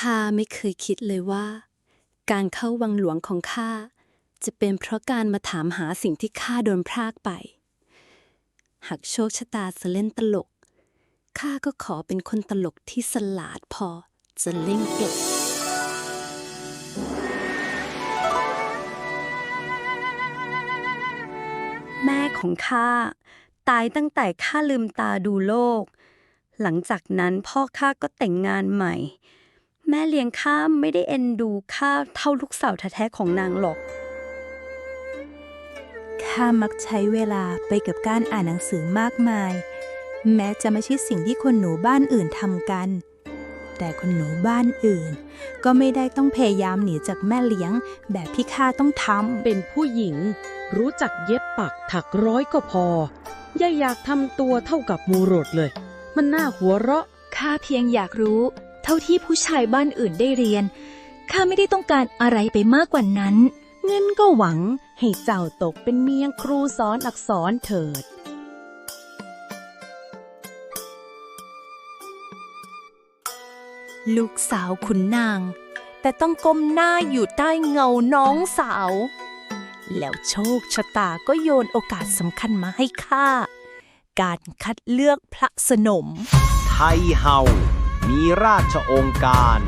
ข้าไม่เคยคิดเลยว่า การเข้าวังหลวงของข้าจะเป็นเพราะการมาถามหาสิ่งที่ข้าโดนพรากไป หากโชคชะตาจะเล่นตลก ข้าก็ขอเป็นคนตลกที่สลาดพอจะเล่งกลบแม่ของข้าตายตั้งแต่ข้าลืมตาดูโลก หลังจากนั้นพ่อข้าก็แต่งงานใหม่ แม่เลี้ยงข้าไม่ได้เอ็นดูข้าเท่าลูกสาวแท้ๆของนางหรอก ข้ามักใช้เวลาไปกับการอ่านหนังสือมากมาย แม้จะไม่ใช่สิ่งที่คนหนูบ้านอื่นทำกัน แต่คนหนูบ้านอื่น ก็ไม่ได้ต้องพยายามหนีจากแม่เลี้ยงแบบที่ข้าต้องทำ เป็นผู้หญิง รู้จักเย็บปักถักร้อยก็พอ อย่าอยากทำตัวเท่ากับมูโรดเลย มันน่าหัวเราะ ข้าเพียงอยากรู้ เท่าที่ผู้ชายบ้านอื่นได้เรียน ข้าไม่ได้ต้องการอะไรไปมากกว่านั้น เงินก็หวังให้เจ้าตกเป็นเมียครูสอนอักษรเถิด ลูกสาวขุนนาง แต่ต้องก้มหน้าอยู่ใต้เงาน้องสาว แล้วโชคชะตาก็โยนโอกาสสำคัญมาให้ข้า การคัดเลือกพระสนม ไทยเฮา มีราชองค์การ